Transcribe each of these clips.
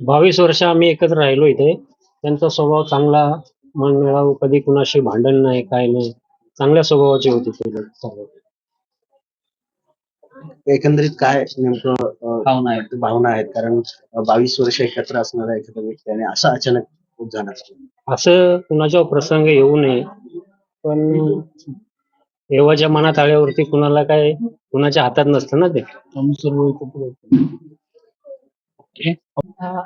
बावीस वर्ष आम्ही एकत्र राहिलो इथे. त्यांचा स्वभाव चांगला मन मिळावं कधी कुणाशी भांडण नाही काय नाही. चांगल्या स्वभावाचे होते ते लोक. सर्व. एकंदरीत काय नेमकं अं, भावना आहेत. भावना आहेत? कारण बावीस वर्ष एकत्र असणारा एखादा व्यक्ती आणि असं अचानक झालं असं कुणाच्यावर प्रसंग येऊ नये पण देवाच्या मनात आल्यावरती कुणाला काय कुणाच्या हातात नसतं ना ते. आम्ही सर्व एकत्र होतो.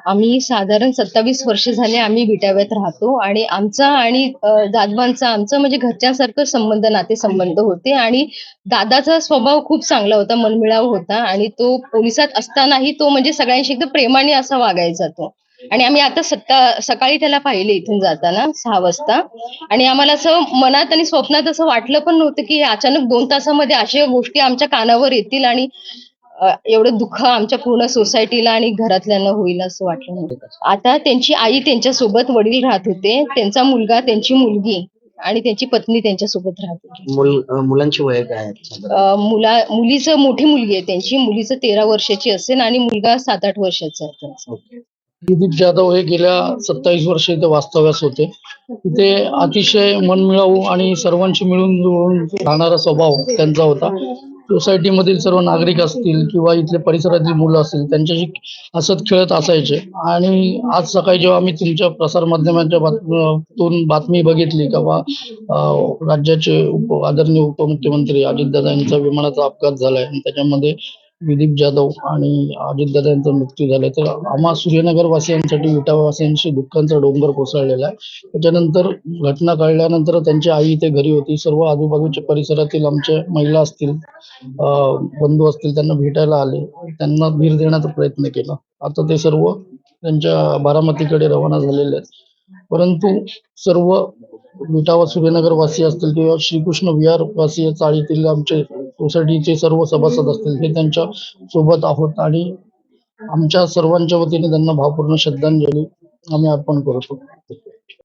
आम्ही साधारण सत्तावीस वर्ष झाले आम्ही विटाव्यात राहतो आणि आमचा आणि दादवांचा आमचं म्हणजे घरच्यांसारखं संबंध नातेसंबंध होते आणि दादाचा स्वभाव खूप चांगला होता मनमिळाव होता आणि तो पोलिसात असतानाही तो म्हणजे सगळ्यांशी एकदम प्रेमाने असा वागायचा तो. आणि आम्ही आता सत्ता सकाळी त्याला पाहिले इथून जाताना सहा वाजता आणि आम्हाला असं मनात आणि स्वप्नात असं वाटलं पण नव्हतं की अचानक दोन तासामध्ये अशा गोष्टी आमच्या कानावर येतील आणि एवढं दुःख आमच्या पूर्ण सोसायटीला आणि घरातल्यांना होईल असं वाटलं नव्हतं आता त्यांची आई त्यांच्यासोबत वडील राहत होते. त्यांचा मुलगा त्यांची मुलगी आणि त्यांची पत्नी त्यांच्यासोबत राहत होती. मुलांची वय काय? अ, मुला मुलीचं मोठी मुलगी आहे त्यांची. मुलीचं तेरा वर्षाची असेल आणि मुलगा सात आठ वर्षाचा आहे त्यांचा. दिलीप जाधव हे गेल्या सत्तावीस वर्ष इथे वास्तव्यास होते. इथे अतिशय मनमिळावू आणि सर्वांशी मिळून जुळून राहणारा स्वभाव त्यांचा होता. सोसायटीमधील सर्व नागरिक असतील किंवा इथले परिसरातील मुलं असतील त्यांच्याशी हसत खेळत असायचे. आणि आज सकाळी जेव्हा आम्ही तुमच्या प्रसारमाध्यमांच्या बातमीतून बातमी बघितली किंवा राज्याचे उप आदरणीय उपमुख्यमंत्री अजितदादा यांचा विमानाचा अपघात झालाय. आणि त्याच्यामध्ये विदीप जाधव आणि अजितदादा यांचा मृत्यू झालाय तर आम्हा सूर्यनगरवासियांसाठी विटावासियांशी दुःखांचा डोंगर कोसळलेला आहे. त्याच्यानंतर घटना कळल्यानंतर त्यांची आई इथे घरी होती. सर्व आजूबाजूच्या परिसरातील आमच्या महिला असतील बंधू असतील त्यांना भेटायला आले. त्यांना धीर देण्याचा प्रयत्न केला. आता ते सर्व त्यांच्या बारामतीकडे रवाना झालेले आहेत. परंतु सर्व विटावा सूर्यनगर वासी असतील किंवा श्रीकृष्ण विहार वासी चाळीतील आमचे सोसायटीचे सर्व सभासद असतील हे त्यांच्यासोबत आहोत आणि आमच्या सर्वांच्या वतीने त्यांना भावपूर्ण श्रद्धांजली आम्ही अर्पण करतो.